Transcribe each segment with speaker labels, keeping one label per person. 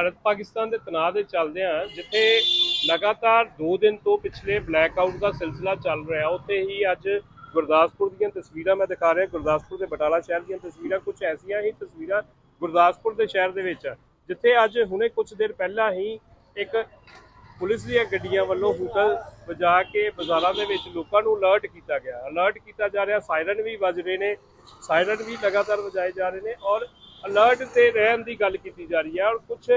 Speaker 1: ਭਾਰਤ ਪਾਕਿਸਤਾਨ ਦੇ ਤਣਾਅ ਦੇ ਚੱਲਦਿਆਂ ਜਿੱਥੇ ਲਗਾਤਾਰ 2 ਦਿਨ ਤੋਂ ਪਿਛਲੇ ਬਲੈਕ ਆਊਟ ਦਾ ਸਿਲਸਿਲਾ ਚੱਲ ਰਿਹਾ, ਉੱਥੇ ਹੀ ਅੱਜ ਗੁਰਦਾਸਪੁਰ ਦੀਆਂ ਤਸਵੀਰਾਂ ਮੈਂ ਦਿਖਾ ਰਿਹਾ, ਗੁਰਦਾਸਪੁਰ ਦੇ ਬਟਾਲਾ ਸ਼ਹਿਰ ਦੀਆਂ ਤਸਵੀਰਾਂ ਕੁਝ ਐਸੀਆਂ ਹੀ ਤਸਵੀਰਾਂ ਗੁਰਦਾਸਪੁਰ ਦੇ ਸ਼ਹਿਰ ਦੇ ਵਿੱਚ ਜਿੱਥੇ ਅੱਜ ਹੁਣੇ ਕੁਝ ਦੇਰ ਪਹਿਲਾਂ ਹੀ ਇੱਕ ਪੁਲਿਸ ਦੀਆਂ ਗੱਡੀਆਂ ਵੱਲੋਂ ਹੂਟਲ ਵਜਾ ਕੇ ਬਾਜ਼ਾਰਾਂ ਦੇ ਵਿੱਚ ਲੋਕਾਂ ਨੂੰ ਅਲਰਟ ਕੀਤਾ ਗਿਆ ਅਲਰਟ ਕੀਤਾ ਜਾ ਰਿਹਾ ਸਾਇਰਨ ਵੀ ਵੱਜ ਰਹੇ ਨੇ ਸਾਇਰਨ ਵੀ ਲਗਾਤਾਰ ਵਜਾਏ ਜਾ ਰਹੇ ਨੇ ਔਰ ਅਲਰਟ ਤੇ ਰਹਿਣ ਦੀ ਗੱਲ ਕੀਤੀ ਜਾ ਰਹੀ ਹੈ ਔਰ ਕੁਝ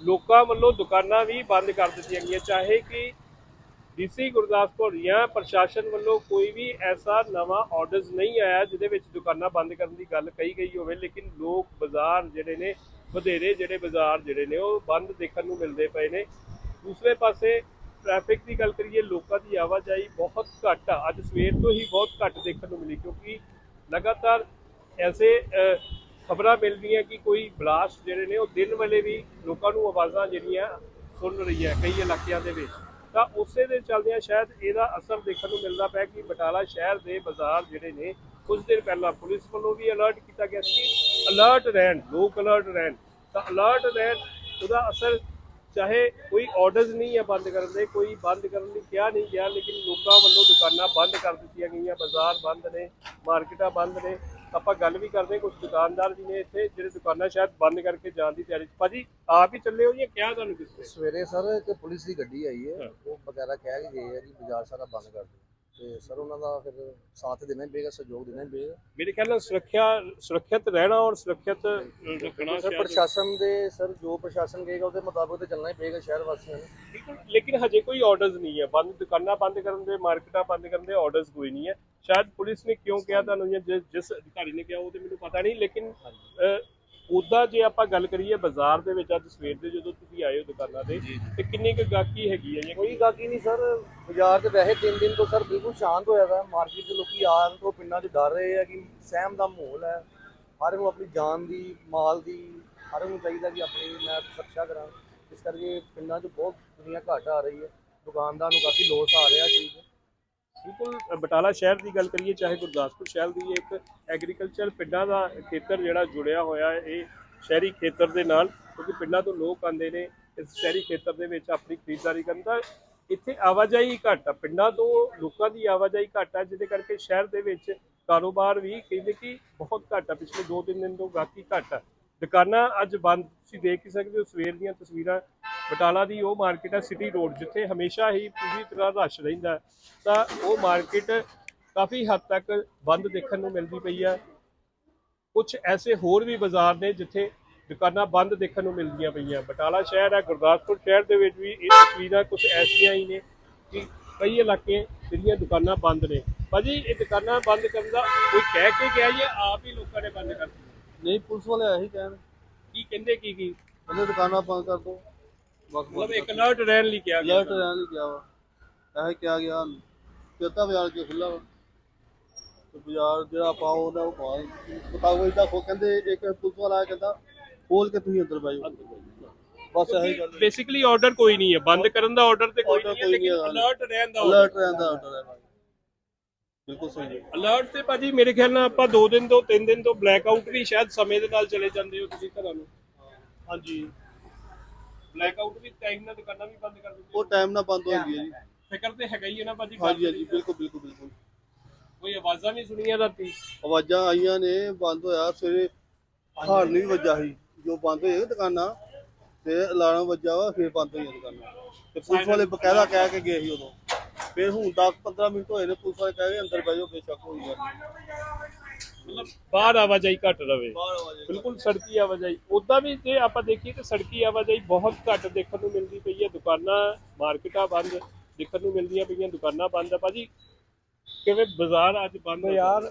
Speaker 1: ਲੋਕਾਂ ਵੱਲੋਂ ਦੁਕਾਨਾਂ ਵੀ ਬੰਦ ਕਰ ਦਿੱਤੀਆਂ ਗਈਆਂ। ਚਾਹੇ ਕਿ ਡੀਸੀ ਗੁਰਦਾਸਪੁਰ ਜਾਂ ਪ੍ਰਸ਼ਾਸਨ ਵੱਲੋਂ ਕੋਈ ਵੀ ਐਸਾ ਨਵਾਂ ਆਰਡਰਸ ਨਹੀਂ ਆਇਆ ਜਿਹਦੇ ਵਿੱਚ ਦੁਕਾਨਾਂ ਬੰਦ ਕਰਨ ਦੀ ਗੱਲ ਕਹੀ ਗਈ ਹੋਵੇ, ਲੇਕਿਨ ਲੋਕ ਬਾਜ਼ਾਰ ਜਿਹੜੇ ਨੇ, ਵਧੇਰੇ ਜਿਹੜੇ ਬਾਜ਼ਾਰ ਜਿਹੜੇ ਨੇ, ਉਹ ਬੰਦ ਦੇਖਣ ਨੂੰ ਮਿਲਦੇ ਪਏ ਨੇ। ਦੂਸਰੇ ਪਾਸੇ ਟ੍ਰੈਫਿਕ ਦੀ ਗੱਲ ਕਰੀਏ, ਲੋਕਾਂ ਦੀ ਆਵਾਜਾਈ ਬਹੁਤ ਘੱਟ ਆ। ਅੱਜ ਸਵੇਰ ਤੋਂ ਹੀ ਬਹੁਤ ਘੱਟ ਦੇਖਣ ਨੂੰ ਮਿਲੀ ਕਿਉਂਕਿ ਲਗਾਤਾਰ ਐਸੇ ਖਬਰਾਂ ਮਿਲਦੀਆਂ ਕਿ ਕੋਈ ਬਲਾਸਟ ਜਿਹੜੇ ਨੇ, ਉਹ ਦਿਨ ਵੇਲੇ ਵੀ ਲੋਕਾਂ ਨੂੰ ਆਵਾਜ਼ਾਂ ਜਿਹੜੀਆਂ ਸੁਣ ਰਹੀ ਹੈ ਕਈ ਇਲਾਕਿਆਂ ਦੇ ਵਿੱਚ। ਤਾਂ ਉਸੇ ਦੇ ਚੱਲਦਿਆਂ ਸ਼ਾਇਦ ਇਹਦਾ ਅਸਰ ਦੇਖਣ ਨੂੰ ਮਿਲਦਾ ਪਿਆ ਕਿ ਬਟਾਲਾ ਸ਼ਹਿਰ ਦੇ ਬਾਜ਼ਾਰ ਜਿਹੜੇ ਨੇ, ਕੁਝ ਦਿਨ ਪਹਿਲਾਂ ਪੁਲਿਸ ਵੱਲੋਂ ਵੀ ਅਲਰਟ ਕੀਤਾ ਗਿਆ ਸੀ ਕਿ ਅਲਰਟ ਰਹਿਣ, ਲੋਕ ਅਲਰਟ ਰਹਿਣ। ਤਾਂ ਅਲਰਟ ਰਹਿਣ, ਉਹਦਾ ਅਸਰ ਚਾਹੇ ਕੋਈ ਆਰਡਰਸ ਨਹੀਂ ਹੈ ਬੰਦ ਕਰਨ ਦੇ, ਕੋਈ ਬੰਦ ਕਰਨ ਲਈ ਕਿਹਾ ਨਹੀਂ ਗਿਆ, ਲੇਕਿਨ ਲੋਕਾਂ ਵੱਲੋਂ ਦੁਕਾਨਾਂ ਬੰਦ ਕਰ ਦਿੱਤੀਆਂ ਗਈਆਂ, ਬਾਜ਼ਾਰ ਬੰਦ ਨੇ, ਮਾਰਕੀਟਾਂ ਬੰਦ ਨੇ। ਆਪਾਂ ਗੱਲ ਵੀ ਕਰਦੇ ਕੁਝ ਦੁਕਾਨਦਾਰ ਵੀ ਨੇ ਇੱਥੇ ਜਿਹੜੇ ਦੁਕਾਨਾਂ ਸ਼ਾਇਦ ਬੰਦ ਕਰਕੇ ਜਾਣ ਦੀ ਤਿਆਰੀ 'ਚ। ਭਾਜੀ ਆਪ ਹੀ ਚੱਲੇ ਹੋ ਜਾਂ ਕਿਹਾ ਤੁਹਾਨੂੰ ਕਿਸ ਨੇ
Speaker 2: ਸਵੇਰੇ ਸਰ ਇੱਕ ਪੁਲਿਸ ਦੀ ਗੱਡੀ ਆਈ
Speaker 1: ਹਾਂ।
Speaker 2: ਉਹ ਵਗੈਰਾ ਕਹਿ ਕੇ ਗਏ ਆ ਕਿ ਬਾਜ਼ਾਰ ਸਾਰਾ ਬੰਦ ਕਰ ਦਿਓ। ਤੇ ਸਰ ਉਹਨਾਂ ਦਾ ਫਿਰ ਸਾਥ ਦੇਣਾ ਹੀ ਪਏਗਾ ਸਹਿਯੋਗ ਦੇਣਾ ਹੀ ਪਏਗਾ।
Speaker 1: ਮੇਰੇ ਖਿਆਲ ਨਾਲ ਸੁਰੱਖਿਆ ਸੁਰੱਖਿਅਤ ਰਹਿਣਾ ਔਰ ਸੁਰੱਖਿਅਤ ਰੱਖਣਾ
Speaker 2: ਸਰ ਪ੍ਰਸ਼ਾਸਨ ਦੇ ਸਰ ਜੋ ਪ੍ਰਸ਼ਾਸਨ ਕਹੇਗਾ ਉਹਦੇ ਮੁਤਾਬਕ ਤੇ ਚੱਲਣਾ ਹੀ ਪਏਗਾ ਸ਼ਹਿਰ ਵਾਸੀਆਂ ਨੂੰ।
Speaker 1: ਬਿਲਕੁਲ ਲੇਕਿਨ ਹਜੇ ਕੋਈ ਆਰਡਰਸ ਨਹੀਂ ਹੈ। ਬੰਦ ਦੁਕਾਨਾਂ ਬੰਦ ਕਰਨ ਦੇ ਮਾਰਕੀਟਾਂ ਬੰਦ ਕਰਨ ਦੇ ਆਰਡਰਸ ਕੋਈ ਨਹੀਂ ਹੈ। ਸ਼ਾਇਦ ਪੁਲਿਸ ਨੇ ਕਿਉਂ ਕਿਹਾ ਤੁਹਾਨੂੰ ਜਾਂ ਜਿਸ ਜਿਸ ਅਧਿਕਾਰੀ ਨੇ ਕਿਹਾ ਉਹ ਤੇ ਮੈਨੂੰ ਪਤਾ ਨਹੀਂ ਲੇਕਿਨ ਉਦਾਂ ਜੇ ਆਪਾਂ ਗੱਲ ਕਰੀਏ ਬਾਜ਼ਾਰ ਦੇ ਵਿੱਚ ਅੱਜ ਸਵੇਰ ਦੇ ਜਦੋਂ ਤੁਸੀਂ ਆਏ ਹੋ ਦੁਕਾਨਾਂ ਤੇ ਤੇ ਕਿੰਨੀ ਕੁ ਗਾਹਕੀ ਹੈਗੀ ਹੈ ਜਾਂ
Speaker 2: ਕੋਈ ਗਾਹਕੀ ਨਹੀਂ ਸਰ ਬਾਜ਼ਾਰ ਤੇ ਵੈਸੇ ਤਿੰਨ ਦਿਨ ਤੋਂ ਸਰ ਬਿਲਕੁਲ ਸ਼ਾਂਤ ਹੋਇਆ ਹੈ ਮਾਰਕੀਟ ਦੇ ਲੋਕੀ ਆਉਣ ਤੋਂ ਪਿੰਡਾਂ 'ਚ ਡਰ ਰਹੇ ਆ ਕਿ ਸਹਿਮ ਦਾ ਮਾਹੌਲ ਹੈ। ਹਰ ਨੂੰ ਆਪਣੀ ਜਾਨ ਦੀ ਮਾਲ ਦੀ ਹਰ ਨੂੰ ਚਾਹੀਦਾ ਕਿ ਆਪਣੀ ਮੈਂ ਸੁਰੱਖਿਆ ਕਰਾਂ। ਇਸ ਕਰਕੇ ਪਿੰਡਾਂ 'ਚ ਬਹੁਤ ਦੁਨੀਆ ਘੱਟ ਆ ਰਹੀ ਹੈ। ਦੁਕਾਨਦਾਰ ਨੂੰ ਕਾਫੀ ਲੋਸ ਆ ਰਿਹਾ ਚੀਜ਼
Speaker 1: ਬਿਲਕੁਲ ਬਟਾਲਾ ਸ਼ਹਿਰ ਦੀ ਗੱਲ ਕਰੀਏ ਚਾਹੇ ਗੁਰਦਾਸਪੁਰ ਸ਼ਹਿਰ ਦੀ ਇੱਕ ਐਗਰੀਕਲਚਰ ਪਿੰਡਾਂ ਦਾ ਖੇਤਰ ਜਿਹੜਾ ਜੁੜਿਆ ਹੋਇਆ ਹੈ ਇਹ ਸ਼ਹਿਰੀ ਖੇਤਰ ਦੇ ਨਾਲ, ਕਿਉਂਕਿ ਪਿੰਡਾਂ ਤੋਂ ਲੋਕ ਆਉਂਦੇ ਨੇ, ਇਸ ਸ਼ਹਿਰੀ ਖੇਤਰ ਦੇ ਵਿੱਚ ਆਪਣੀ ਖਰੀਦਦਾਰੀ ਕਰਨ ਦਾ ਇੱਥੇ ਆਵਾਜਾਈ ਘੱਟ ਆ। ਪਿੰਡਾਂ ਤੋਂ ਲੋਕਾਂ ਦੀ ਆਵਾਜਾਈ ਘੱਟ ਆ, ਜਿਹਦੇ ਕਰਕੇ ਸ਼ਹਿਰ ਦੇ ਵਿੱਚ ਕਾਰੋਬਾਰ ਵੀ ਕਹਿੰਦੇ ਕਿ ਬਹੁਤ ਘੱਟ ਆ। ਪਿਛਲੇ 2-3 ਦਿਨ ਤੋਂ ਗਾਹਕੀ ਘੱਟ ਆ। ਦੁਕਾਨਾਂ ਅੱਜ ਬੰਦ, ਤੁਸੀਂ ਦੇਖ ਹੀ ਸਕਦੇ ਹੋ, ਸਵੇਰ ਦੀਆਂ ਤਸਵੀਰਾਂ। ਬਟਾਲਾ ਦੀ ਉਹ ਮਾਰਕੀਟ ਹੈ ਸਿਟੀ ਰੋਡ, ਜਿੱਥੇ ਹਮੇਸ਼ਾ ਹੀ ਪੂਰੀ ਤਰ੍ਹਾਂ ਰਸ਼ ਰਹਿੰਦਾ। ਤਾਂ ਉਹ ਮਾਰਕੀਟ ਕਾਫੀ ਹੱਦ ਤੱਕ ਬੰਦ ਦੇਖਣ ਨੂੰ ਮਿਲਦੀ ਪਈ ਆ। ਕੁਝ ਐਸੇ ਹੋਰ ਵੀ ਬਾਜ਼ਾਰ ਨੇ ਜਿੱਥੇ ਦੁਕਾਨਾਂ ਬੰਦ ਦੇਖਣ ਨੂੰ ਮਿਲਦੀਆਂ ਪਈਆਂ। ਬਟਾਲਾ ਸ਼ਹਿਰ ਹੈ ਗੁਰਦਾਸਪੁਰ ਸ਼ਹਿਰ ਦੇ ਵਿੱਚ ਵੀ ਇਹ ਤਸਵੀਰਾਂ ਕੁਝ ਐਸੀਆਂ ਹੀ ਨੇ ਕਿ ਕਈ ਇਲਾਕੇ ਜਿਹੜੀਆਂ ਦੁਕਾਨਾਂ ਬੰਦ ਨੇ। ਭਾਜੀ ਇਹ ਦੁਕਾਨਾਂ ਬੰਦ ਕਰਨ ਦਾ ਕੋਈ ਕਹਿ ਕੇ ਗਿਆ ਜਾਂ ਆਪ ਹੀ ਲੋਕਾਂ ਨੇ ਬੰਦ ਕਰ ਦਿੱਤੀਆਂ
Speaker 2: ਨਹੀਂ ਪੁਲਿਸ ਵਾਲੇ ਆਹੀ ਕਹਿਣ।
Speaker 1: ਕੀ ਕਹਿੰਦੇ ਕੀ ਕੀ?
Speaker 2: ਕਹਿੰਦੇ ਦੁਕਾਨਾਂ ਬੰਦ ਕਰ ਦੋ।
Speaker 1: ਮਤਲਬ ਇੱਕ ਅਲਰਟ ਰਹਿਣ ਲਈ ਕਿਹਾ ਗਿਆ
Speaker 2: ਅਲਰਟ ਰਹਿਣ ਲਈ ਗਿਆ ਵਾ। ਇਹ ਕਿਹਾ ਗਿਆ ਚੇਤਾ ਬਾਜ਼ਾਰ ਜੋ ਖੁੱਲਾ ਵਾ। ਤੇ ਬਾਜ਼ਾਰ ਜਿਹੜਾ ਪਾਓ ਉਹਦਾ ਉਹ ਪਾ ਬਤਾਓ ਇਦਾਂ ਕੋ ਕਹਿੰਦੇ ਇੱਕ ਪੁਲਿਸ ਵਾਲਾ ਕਹਿੰਦਾ ਖੋਲ ਕੇ ਤੁਸੀਂ ਅੰਦਰ ਬਹਿ ਜਾਓ। ਬਸ ਇਹੀ ਗੱਲ
Speaker 1: ਬੇਸਿਕਲੀ ਆਰਡਰ ਕੋਈ ਨਹੀਂ ਹੈ। ਬੰਦ ਕਰਨ ਦਾ ਆਰਡਰ ਤੇ ਕੋਈ
Speaker 2: Order
Speaker 1: ਨਹੀਂ ਹੈ
Speaker 2: ਕੋਈ
Speaker 1: ਲੇਕਿਨ
Speaker 2: ਨਹੀਂ ਹੈ।
Speaker 1: ਅਲਰਟ ਰਹਿਣ ਦਾ
Speaker 2: ਅਲਰਟ ਰਹਿੰਦਾ ਆਰਡਰ ਹੈ। ਭਾਈ। ਬਿਲਕੁਲ ਸਹੀ ਹੈ।
Speaker 1: ਅਲਰਟ ਤੇ ਭਾਜੀ ਮੇਰੇ ਖਿਆਲ ਨਾਲ ਆਪਾਂ 2 ਦਿਨ ਤੋਂ 3 ਦਿਨ ਤੋਂ ਬਲੈਕ ਆਊਟ ਵੀ ਸ਼ਾਇਦ ਸਮੇਂ ਦੇ ਨਾਲ ਚਲੇ ਜਾਂਦੇ ਹੋ ਤੁਸੀਂ ਘਰਾਂ ਨੂੰ। ਹਾਂਜੀ। ਬਲੈਕ ਆਊਟ ਵੀ ਟਾਈਮ ਨਾਲ ਦੁਕਾਨਾਂ ਵੀ ਬੰਦ ਕਰ ਦਿੰਦੇ
Speaker 2: ਉਹ ਟਾਈਮ ਨਾਲ ਬੰਦ ਹੋ ਗਈ ਹੈ ਜੀ।
Speaker 1: ਫਿਕਰ ਤੇ ਹੈਗਾ ਹੀ ਹੈ ਨਾ ਭਾਜੀ।
Speaker 2: ਹਾਂਜੀ ਹਾਂਜੀ। ਬਿਲਕੁਲ ਬਿਲਕੁਲ ਬਿਲਕੁਲ।
Speaker 1: ਕੋਈ ਆਵਾਜ਼ਾਂ ਵੀ ਸੁਣੀਆਂ ਰਾਤੀ?
Speaker 2: ਆਵਾਜ਼ਾਂ ਆਈਆਂ ਨੇ ਬੰਦ ਹੋਇਆ ਸਵੇਰੇ ਹਾਰਨ ਵੀ ਵੱਜਾ ਸੀ। ਜੋ ਬੰਦ ਹੋਏ ਦੁਕਾਨਾਂ ਤੇ ਅਲਾਰਮ ਵੱਜਾ ਵਾ ਫਿਰ ਬੰਦ ਹੋਈਆਂ ਦੁਕਾਨਾਂ। ਤੇ ਪੁਲਿਸ ਵਾਲੇ ਬਕਾਇਦਾ ਕਹਿ ਕੇ ਗਏ ਸੀ ਉਦੋਂ। ਫਿਰ ਹੁਣ 10 15 ਮਿੰਟ ਹੋਏ ਨੇ ਪੁਲਿਸ ਵਾਲੇ ਕਹਿ ਗਏ ਅੰਦਰ ਬਹਿ ਜਾਓ ਬੇਸ਼ੱਕ ਹੋਈ ਗੱਲ ਨਹੀਂ।
Speaker 1: ਮਤਲਬ ਬਾਹਰ ਆਵਾਜਾਈ ਘੱਟ ਰਵੇ। ਬਿਲਕੁਲ ਸੜਕੀ ਆਵਾਜਾਈ। ਉਦਾਂ ਵੀ ਜੇ ਆਪਾਂ ਦੇਖੀਏ ਤਾਂ ਸੜਕੀ ਆਵਾਜਾਈ ਬਹੁਤ ਘੱਟ ਦੇਖਣ ਨੂੰ ਮਿਲਦੀ ਪਈ ਹੈ। ਦੁਕਾਨਾਂ ਮਾਰਕੀਟਾਂ ਬੰਦ ਦੇਖਣ ਨੂੰ ਮਿਲਦੀਆਂ ਪਈਆਂ ਦੁਕਾਨਾਂ ਬੰਦ ਆ। ਭਾਜੀ ਕਿਵੇਂ ਬਾਜ਼ਾਰ ਅੱਜ ਬੰਦ ਹੋ
Speaker 3: ਯਾਰ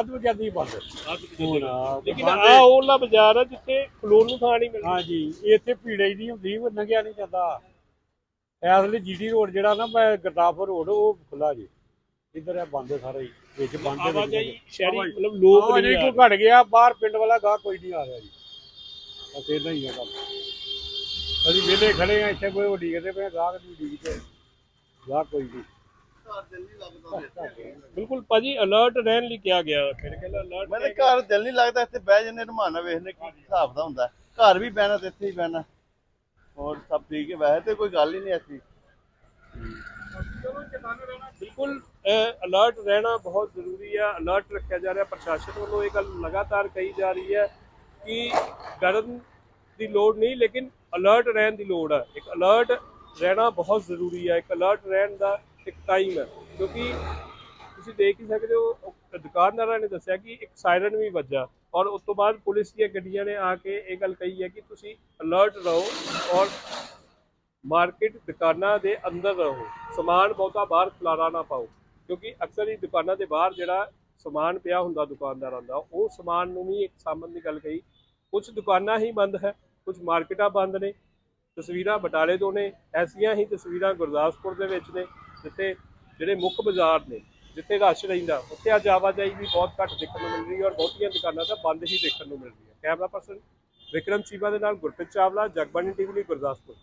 Speaker 3: ਅੱਧ ਵਜਾਦੀ ਬੰਦ
Speaker 1: ਅੱਜ
Speaker 3: ਹੁਣ ਆ,
Speaker 1: ਲੇਕਿਨ
Speaker 3: ਬੰਦ
Speaker 1: ਆ ਉਹਲਾ ਬਾਜ਼ਾਰ ਆ ਜਿੱਥੇ ਖਲੋਣ ਨੂੰ ਥਾਂ ਨਹੀਂ ਮਿਲਦੀ।
Speaker 3: ਹਾਂਜੀ ਇੱਥੇ ਭੀੜੇ ਦੀ ਹੁੰਦੀ ਉਹ ਲੰਘਿਆ ਨਹੀਂ ਜਾਂਦਾ। ਇਸ ਲਈ ਜੀਡੀ ਰੋਡ ਜਿਹੜਾ ਨਾ ਮੈਂ ਗੁਰਦਾਸਪੁਰ ਰੋਡ ਉਹ ਖੁੱਲਾ ਜੀ। ਇੱਧਰ ਹੈ ਬੰਦ ਸਾਰਾ ਹੀ ਵਿੱਚ ਬੰਦ ਹੈ,
Speaker 1: ਆਵਾਜਾਈ। ਸ਼ਹਿਰੀ ਮਤਲਬ ਲੋਕ ਨਹੀਂ ਆ।
Speaker 3: ਕੋਈ ਘਟ ਗਿਆ ਬਾਹਰ ਪਿੰਡ ਵਾਲਾ ਗਾਹ ਕੋਈ ਨਹੀਂ ਆ ਰਿਹਾ ਜੀ। ਬਸ ਇਦਾਂ ਹੀ ਹੈ ਕੰਮ। ਅਸੀਂ ਵਿਹਲੇ ਖੜੇ ਆ ਇੱਥੇ ਕੋਈ ਉਡੀਕਦੇ ਪਏ ਗਾਹਕ ਦੀ ਉਡੀਕ ਤੇ ਗਾਹ ਕੋਈ ਨਹੀਂ।
Speaker 1: ਬਿਲਕੁਲ ਭਾਜੀ ਅਲਰਟ ਰਹਿਣ ਲਈ ਕਿਹਾ ਗਿਆ। ਮੇਰੇ ਖਿਆਲ ਅਲਰਟ
Speaker 4: ਮੈਂ ਤਾਂ ਘਰ ਦਿਲ ਨਹੀਂ ਲੱਗਦਾ ਇੱਥੇ ਬਹਿ ਜੰਨੇ ਰਮਾਨਾ ਵੇਖਨੇ ਕੀ ਹਿਸਾਬ ਦਾ ਹੁੰਦਾ। ਘਰ ਵੀ ਬਹਿਣਾ ਤੇ ਇੱਥੇ ਹੀ ਬਹਿਣਾ। ਹੋਰ ਸਭ ਠੀਕ ਹੈ। ਵੈਸੇ ਤੇ ਕੋਈ ਗੱਲ ਹੀ ਨਹੀਂ ਐਸੀ।
Speaker 1: ਬਿਲਕੁਲ ਅਲਰਟ ਰਹਿਣਾ ਬਹੁਤ ਜ਼ਰੂਰੀ ਹੈ ਅਲਰਟ ਰੱਖਿਆ ਜਾ ਰਿਹਾ। ਪ੍ਰਸ਼ਾਸਨ ਵੱਲੋਂ ਇਹ ਗੱਲ ਲਗਾਤਾਰ ਕਹੀ ਜਾ ਰਹੀ ਹੈ ਕਿ ਡਰਨ ਦੀ ਲੋੜ ਨਹੀਂ ਲੇਕਿਨ ਅਲਰਟ ਰਹਿਣ ਦੀ ਲੋੜ ਹੈ ਇੱਕ ਅਲਰਟ ਰਹਿਣਾ ਬਹੁਤ ਜ਼ਰੂਰੀ ਹੈ ਇੱਕ ਅਲਰਟ ਰਹਿਣ ਦਾ ਇੱਕ ਟਾਈਮ ਹੈ। ਕਿਉਂਕਿ ਤੁਸੀਂ ਦੇਖ ਹੀ ਸਕਦੇ ਹੋ ਦੁਕਾਨਦਾਰਾਂ ਨੇ ਦੱਸਿਆ ਕਿ ਇੱਕ ਸਾਇਰਨ ਵੀ ਵੱਜਾ। ਔਰ ਉਸ ਤੋਂ ਬਾਅਦ ਪੁਲਿਸ ਦੀਆਂ ਗੱਡੀਆਂ ਨੇ ਆ ਕੇ ਇਹ ਗੱਲ ਕਹੀ ਹੈ ਕਿ ਤੁਸੀਂ ਅਲਰਟ ਰਹੋ ਔਰ ਮਾਰਕੀਟ ਦੁਕਾਨਾਂ ਦੇ ਅੰਦਰ ਰਹੋ। ਸਮਾਨ ਬਹੁਤਾ ਬਾਹਰ ਖਲਾਰਾ ਨਾ ਪਾਓ। ਕਿਉਂਕਿ ਅਕਸਰ ਹੀ ਦੁਕਾਨਾਂ ਦੇ ਬਾਹਰ ਜਿਹੜਾ ਸਮਾਨ ਪਿਆ ਹੁੰਦਾ ਦੁਕਾਨਦਾਰਾਂ ਦਾ, ਉਹ ਸਮਾਨ ਨੂੰ ਵੀ ਇੱਕ ਸਾਹਮਣ ਦੀ ਗੱਲ ਕਹੀ। ਕੁਝ ਦੁਕਾਨਾਂ ਹੀ ਬੰਦ ਹੈ ਕੁਝ ਮਾਰਕੀਟਾਂ ਬੰਦ ਨੇ। ਤਸਵੀਰਾਂ ਬਟਾਲੇ ਤੋਂ ਨੇ, ਐਸੀਆਂ ਹੀ ਤਸਵੀਰਾਂ ਗੁਰਦਾਸਪੁਰ ਦੇ ਵਿੱਚ ਨੇ। ਜਿੱਥੇ ਜਿਹੜੇ ਮੁੱਖ ਬਾਜ਼ਾਰ ਨੇ, ਜਿੱਥੇ ਰਸ਼ ਰਹਿੰਦਾ, ਉੱਥੇ ਅੱਜ ਆਵਾਜਾਈ ਵੀ ਬਹੁਤ ਘੱਟ ਦੇਖਣ ਨੂੰ ਮਿਲ ਰਹੀ ਹੈ ਔਰ ਬਹੁਤੀਆਂ ਦੁਕਾਨਾਂ ਤਾਂ ਬੰਦ ਹੀ ਦੇਖਣ ਨੂੰ ਮਿਲ ਰਹੀਆਂ। ਕੈਮਰਾ ਪਰਸਨ ਵਿਕਰਮ ਚੀਮਾ ਦੇ ਨਾਲ ਗੁਰਪ੍ਰੀਤ ਚਾਵਲਾ, ਜਗਬਾਣੀ ਟੀਵੀ ਲਈ ਗੁਰਦਾਸਪੁਰ।